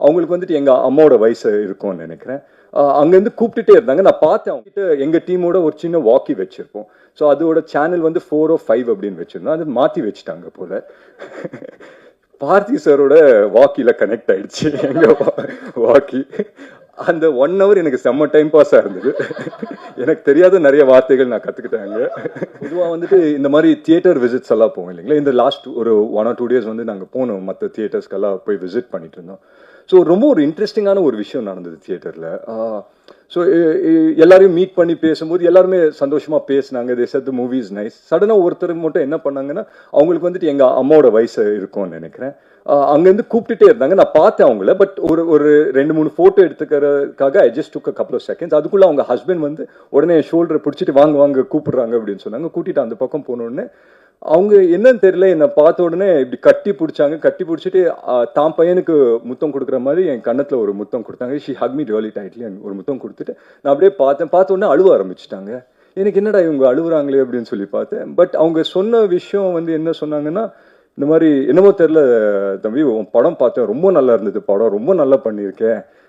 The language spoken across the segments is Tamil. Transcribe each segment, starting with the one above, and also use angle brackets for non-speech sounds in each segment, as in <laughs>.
அவங்களுக்கு வந்துட்டு எங்கள் அம்மாவோட வயசு இருக்கும்னு நினைக்கிறேன். அங்கேருந்து கூப்பிட்டுட்டே இருந்தாங்க. நான் பார்த்தேன் அவங்ககிட்ட எங்கள் டீமோட ஒரு சின்ன வாக்கி வச்சுருப்போம். ஸோ அதோட சேனல் வந்து ஃபோர் ஓ ஃபைவ் அப்படின்னு வச்சுருந்தோம். அது மாற்றி வச்சுட்டாங்க போல. <laughs> பார்த்தி சாரோட வாக்கியில் கனெக்ட் ஆயிடுச்சு. எங்கள் வாக்கி அந்த ஒன் ஹவர் எனக்கு செம்ம டைம் பாஸாக இருந்தது. எனக்கு தெரியாத நிறைய வார்த்தைகள் நான் கற்றுக்கிட்டாங்க பொதுவாக வந்துட்டு இந்த மாதிரி தியேட்டர் விசிட்ஸ் எல்லாம் போவோம் இல்லைங்களா? இந்த லாஸ்ட் ஒரு ஒன் ஆர் டூ டேஸ் வந்து நாங்கள் போனோம். மற்ற தியேட்டர்ஸ்க்கெல்லாம் போய் விசிட் பண்ணிட்டு இருந்தோம். ஸோ ரொம்ப ஒரு இன்ட்ரெஸ்டிங்கான ஒரு விஷயம் நடந்தது தியேட்டரில் ஸோ eh, eh, எல்லாரையும் மீட் பண்ணி பேசும்போது எல்லாருமே சந்தோஷமாக பேசினாங்க. They said the movie is nice சடனாக ஒருத்தர் மட்டும் என்ன பண்ணாங்கன்னா அவங்களுக்கு வந்துட்டு எங்கள் அம்மாவோட வயசு இருக்கும்னு நினைக்கிறேன். அங்கேருந்து கூப்பிட்டுட்டே இருந்தாங்க. நான் பார்த்தேன் அவங்கள பட் ஒரு ஒரு ரெண்டு மூணு photo எடுத்துக்கிறதுக்காக I just took couple of seconds அதுக்குள்ளே அவங்க ஹஸ்பண்ட் வந்து உடனே ஷோல்டரை பிடிச்சிட்டு வாங்க வாங்க கூப்பிடுறாங்க அப்படின்னு சொன்னாங்க. கூட்டிட்டு அந்த பக்கம் போனோடனே அவங்க என்னன்னு தெரியல. என்னை பார்த்த உடனே இப்படி கட்டி பிடிச்சாங்க. கட்டி பிடிச்சிட்டு தான் பையனுக்கு முத்தம் கொடுக்குற மாதிரி என் கன்னத்தில் ஒரு முத்தம் கொடுத்தாங்க. ஷி ஹக்மி ரியலி டைட்லி ஒரு முத்தம் கொடுத்துட்டு நான் அப்படியே பார்த்தேன். பார்த்த உடனே அழுவ ஆரம்பிச்சிட்டாங்க. எனக்கு என்னடா இவங்க அழுகுறாங்களே அப்படின்னு சொல்லி பார்த்தேன். பட் அவங்க சொன்ன விஷயம் வந்து என்ன சொன்னாங்கன்னா இந்த மாதிரி என்னமோ தெரில தம்பி உன் படம் பார்த்தேன். ரொம்ப நல்லா இருந்தது படம். ரொம்ப நல்லா பண்ணியிருக்கேன்.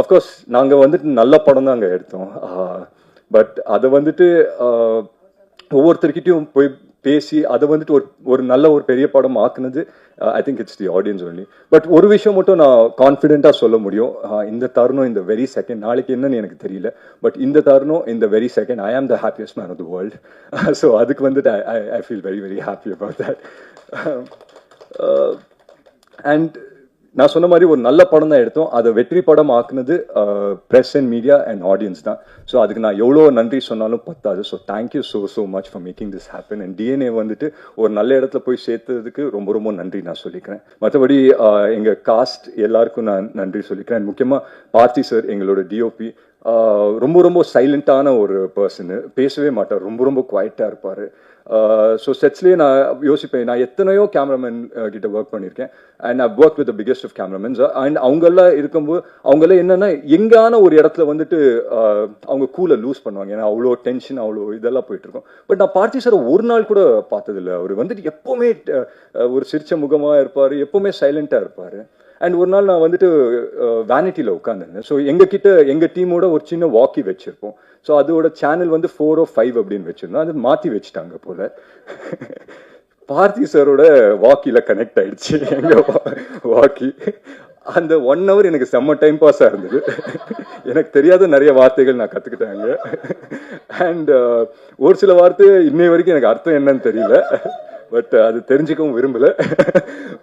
of course நாங்கள் வந்துட்டு நல்ல படம் அங்கே எடுத்தோம். பட் அதை வந்துட்டு ஒவ்வொருத்தர்கிட்டையும் போய் பேசி அதை வந்துட்டு ஒரு ஒரு நல்ல ஒரு பெரிய படம் ஆக்குனது I think it's the audience only but ஒரு விஷயம் மட்டும் நான் கான்ஃபிடென்ட்டாக சொல்ல முடியும். இந்த தருணம் இந்த வெரி செகண்ட் நாளைக்கு என்னன்னு எனக்கு தெரியல. பட் இந்த தருணம் இந்த very second I am the happiest man of the world so அதுக்கு வந்துட்டு I I feel very very happy about that and நான் சொன்ன மாதிரி ஒரு நல்ல படம் தான் எடுத்தோம். அதை வெற்றி படம் ஆக்குனது press and media and audience தான். ஸோ அதுக்கு நான் எவ்வளோ நன்றி சொன்னாலும் பத்தாது. So thank you so so much for making this happen and DNA வந்துட்டு ஒரு நல்ல இடத்துல போய் சேர்த்ததுக்கு ரொம்ப ரொம்ப நன்றி நான் சொல்லிக்கிறேன். மற்றபடி எங்கள் காஸ்ட் எல்லாருக்கும் நான் நன்றி சொல்லிக்கிறேன். And முக்கியமா பார்த்தி சார் எங்களோட டிஓபி ரொம்ப ரொம்ப சைலண்ட்டான ஒரு பர்சனு. பேசவே மாட்டார். ரொம்ப ரொம்ப குவாய்ட்டாக இருப்பார். ஸோ செட்ஸ்லேயே நான் யோசிப்பேன். நான் எத்தனையோ கேமராமேன் கிட்ட ஒர்க் பண்ணியிருக்கேன். And I work with biggest of cameramans and அவங்கெல்லாம் இருக்கும்போது அவங்கெல்லாம் என்னென்னா எங்கான ஒரு இடத்துல வந்துட்டு அவங்க கூலை லூஸ் பண்ணுவாங்க. ஏன்னா அவ்வளோ டென்ஷன் அவ்வளோ இதெல்லாம் போயிட்டுருக்கும். பட் நான் பார்த்தி சார் ஒரு நாள் கூட பார்த்ததில்ல. அவர் வந்துட்டு எப்போவுமே ஒரு சிரிச்ச முகமாக இருப்பார். எப்போவுமே சைலண்ட்டாக இருப்பார். அண்ட் ஒரு நாள் நான் வந்துட்டு வேனிட்டியில் உட்காந்துருந்தேன் ஸோ எங்ககிட்ட எங்கள் டீமோட ஒரு சின்ன வாக்கி வச்சுருப்போம். ஸோ அதோட சேனல் வந்து ஃபோர் ஓ ஃபைவ் அப்படின்னு வச்சுருந்தோம். அது மாற்றி வச்சுட்டாங்க போல. பார்த்தி சாரோட வாக்கியில் கனெக்ட் ஆயிடுச்சு. எங்கள் வாக்கி அந்த ஒன் ஹவர் எனக்கு செம்ம டைம் பாஸாக இருந்தது. எனக்கு தெரியாத நிறைய வார்த்தைகள் நான் கற்றுக்கிட்டாங்க அண்ட் ஒரு சில வார்த்தை இன்னை வரைக்கும் எனக்கு அர்த்தம் என்னன்னு தெரியல. பட் அது தெரிஞ்சுக்கவும் விரும்பலை.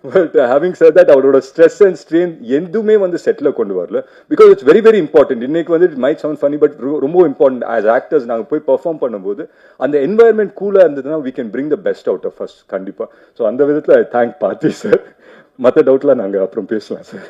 பட் ஹேவிங் சார் தட் அவரோட ஸ்ட்ரெஸ் அண்ட் ஸ்ட்ரெயின் எதுவுமே வந்து செட்டில் கொண்டு வரல. Because it's very very important இன்னைக்கு வந்து it might sound funny but ரொம்ப இம்பார்ட்டன்ட் ஆஸ் ஆக்டர்ஸ் நாங்கள் போய் பர்ஃபார்ம் பண்ணும்போது அந்த என்வாயர்மெண்ட் கூலாக இருந்ததுன்னா we can bring the best out of first கண்டிப்பாக ஸோ அந்த விதத்தில் ஐ தேங்க் பார்த்தி சார் மற்ற டவுட்லாம் நாங்கள் அப்புறம் பேசலாம் சார்